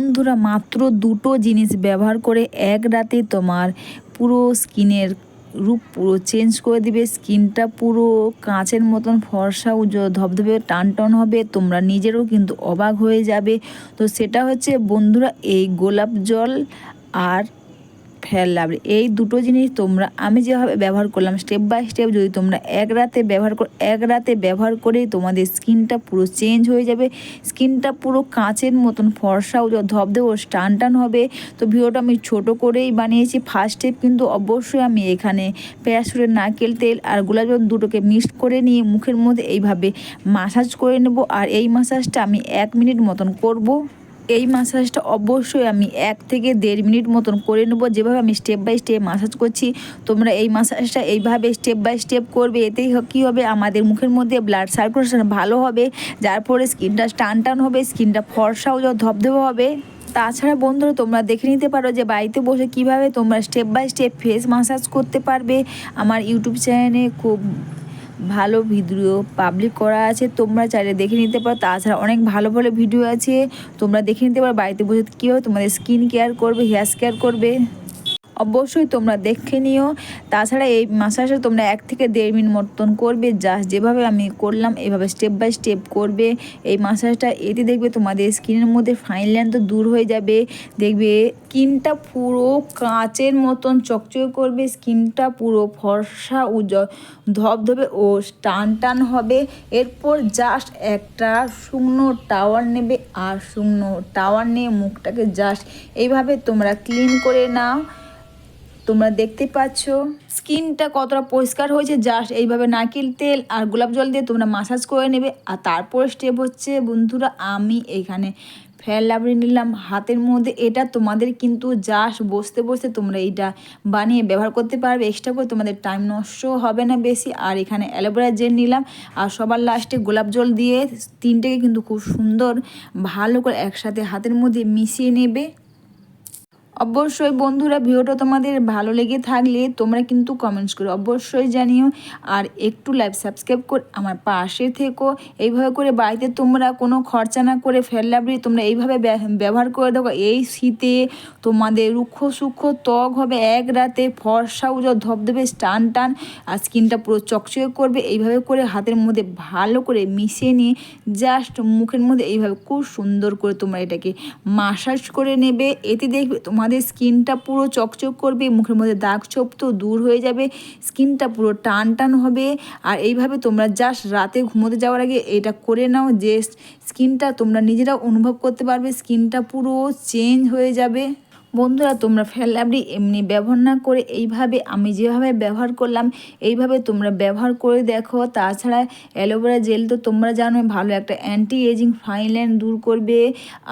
বন্ধুরা, মাত্র দুটো জিনিস ব্যবহার করে এক রাতে তোমার পুরো স্কিনের রূপ পুরো চেঞ্জ করে দিবে। স্কিনটা পুরো কাঁচের মতন ফর্সা উজো ধবধবে টান টন হবে, তোমরা নিজেরও কিন্তু অবাক হয়ে যাবে। তো সেটা হচ্ছে বন্ধুরা, এই গোলাপ জল আর লাভলি। এই দুটো জিনিস তোমরা, আমি যেভাবে ব্যবহার করলাম স্টেপ বাই স্টেপ যদি তোমরা এক রাতে ব্যবহার কর, এক রাতে ব্যবহার করেই তোমাদের স্কিনটা পুরো চেঞ্জ হয়ে যাবে। স্কিনটা পুরো কাঁচের মতন ফর্সা উজ্জ্বল ধবধবে ও টান টান হবে। তো ভিডিওটা আমি ছোট করেই বানিয়েছি। ফার্স্ট স্টেপ কিন্তু অবশ্যই আমি এখানে প্যারাসুটের নারকেল, তেল আর গোলাপ জল দুটোকে মিক্সড করে নিয়ে মুখের মধ্যে এইভাবে মাসাজ করে নেব। আর এই মাসাজটা আমি এক মিনিট মতন করব। এই মাসাজটা অবশ্যই আমি এক থেকে দেড় মিনিট মতন করে নেব। যেভাবে আমি স্টেপ বাই স্টেপ মাসাজ করছি, তোমরা এই মাসাজটা এইভাবে স্টেপ বাই স্টেপ করবে। এতেই কী হবে? আমাদের মুখের মধ্যে ব্লাড সার্কুলেশন ভালো হবে, যার ফলে স্কিনটা টান টান হবে স্কিনটা ফর্সাও ধবধবে হবে। তাছাড়া বন্ধুরা, তোমরা দেখে নিতে পারো যে বাড়িতে বসে কীভাবে তোমরা step by step face massage করতে পারবে। আমার ইউটিউব চ্যানেলে খুব ভালো ভিডিও পাবলিক করা আছে, তোমরা চাইলে দেখে নিতে পারো। তাছাড়া অনেক ভালো ভালো ভিডিও আছে, তোমরা দেখে নিতে পারো। বাড়িতে বসে কীভাবে তোমাদের স্কিন কেয়ার করবে হেয়ার কেয়ার করবে। অবশ্যই তোমরা দেখে নিও। তাছাড়া এই মাসাজটা তোমরা এক থেকে দেড় মিনিট মতন করবে জাস্ট যেভাবে আমি করলাম, এভাবে স্টেপ বাই স্টেপ করবে। এই মাসাজটা এতে দেখবে তোমাদের স্কিনের মধ্যে ফাইন লাইন তো দূর হয়ে যাবে। দেখবে স্কিনটা পুরো কাঁচের মতন চকচকে করবে স্কিনটা পুরো ফর্সা উজ্জ্বল ধবধবে ও টান টান হবে। এরপর জাস্ট একটা শুকনো টাওয়ার নেবে আর শুকনো টাওয়ার নিয়ে মুখটাকে জাস্ট এইভাবে তোমরা ক্লিন করে নাও। তোমরা দেখতে পাচ্ছ, স্কিনটা কতটা পরিষ্কার হয়েছে জাস্ট এইভাবে নারকেল তেল আর গোলাপ জল দিয়ে তোমরা মাসাজ করে নেবে। আর তারপর স্টেপ হচ্ছে, বন্ধুরা, আমি এখানে ফেয়ার লাভলি নিলাম। হাতের মধ্যে এটা তোমাদের কিন্তু জাস্ট বসতে বসতে তোমরা এইটা বানিয়ে ব্যবহার করতে পারবে। এক্সট্রা করে তোমাদের টাইম নষ্ট হবে না বেশি। আর এখানে অ্যালোভেরা জেল নিলাম। আর সবার লাস্টে গোলাপ জল দিয়ে তিনটেকে কিন্তু খুব সুন্দর ভালো করে একসাথে হাতের মধ্যে মিশিয়ে নেবে। অবশ্যই বন্ধুরা ভিডিওটা তোমাদের ভালো লেগে থাকলে তোমরা কিন্তু কমেন্টস করো অবশ্যই জানিও। আর একটু লাইভ সাবস্ক্রাইব করে আমার পাশে থেকো। এইভাবে করে বাড়িতে তোমরা কোনো খরচা না করে ফেললাবরি তোমরা এইভাবে ব্য- ব্যবহার করে দেখো। এই শীতে তোমাদের রুক্ষ সূক্ষ্ম ত্বক হবে এক রাতে, ফর্সা উজো ধবধবে টান টান, আর স্কিনটা পুরো চকচকে করবে। এইভাবে করে হাতের মধ্যে ভালো করে মিশিয়ে নিয়ে জাস্ট মুখের মধ্যে এইভাবে খুব সুন্দর করে তোমরা এটাকে মাসাজ করে নেবে। এতে দেখবে তোমাদের স্কিনটা পুরো চকচক করবে, মুখের মধ্যে দাগ ছোপ তো দূর হয়ে যাবে, স্কিনটা পুরো টান টান হবে। আর এইভাবে তোমরা জাস্ট রাতে ঘুমোতে যাওয়ার আগে এটা করে নাও, যে স্কিনটা তোমরা নিজেরা অনুভব করতে পারবে, স্কিনটা পুরো চেঞ্জ হয়ে যাবে। বন্ধুরা, তোমরা ফেলাবড়ি এমনি ব্যবহার না করে এইভাবে আমি যেভাবে ব্যবহার করলাম, এইভাবে তোমরা ব্যবহার করে দেখো। তাছাড়া অ্যালোভেরা জেল তো তোমরা জানো ভালো একটা অ্যান্টি এজিং ফাইন লাইন দূর করবে।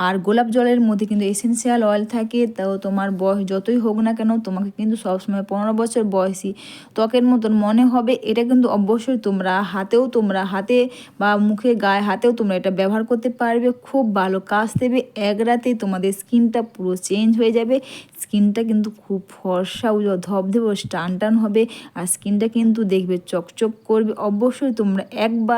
আর গোলাপ জলের মধ্যে কিন্তু এসেন্সিয়াল অয়েল থাকে, তো তোমার বয়স যতই হোক না কেন, তোমাকে কিন্তু সবসময় পনেরো বছর বয়সী ত্বকের মতন মনে হবে। এটা কিন্তু অবশ্যই তোমরা হাতেও তোমরা হাতে বা মুখে, গায়ে হাতেও তোমরা এটা ব্যবহার করতে পারবে। খুব ভালো কাজ দেবে, এক রাতেই তোমাদের স্কিনটা পুরো চেঞ্জ হয়ে যাবে। স্কিনটা কিন্তু খুব ফর্সা উজ্জ্বল ধপ, ও, টান টান হবে, আর স্কিনটা কিন্তু দেখবে চকচক করবে। অবশ্যই তোমরা একবার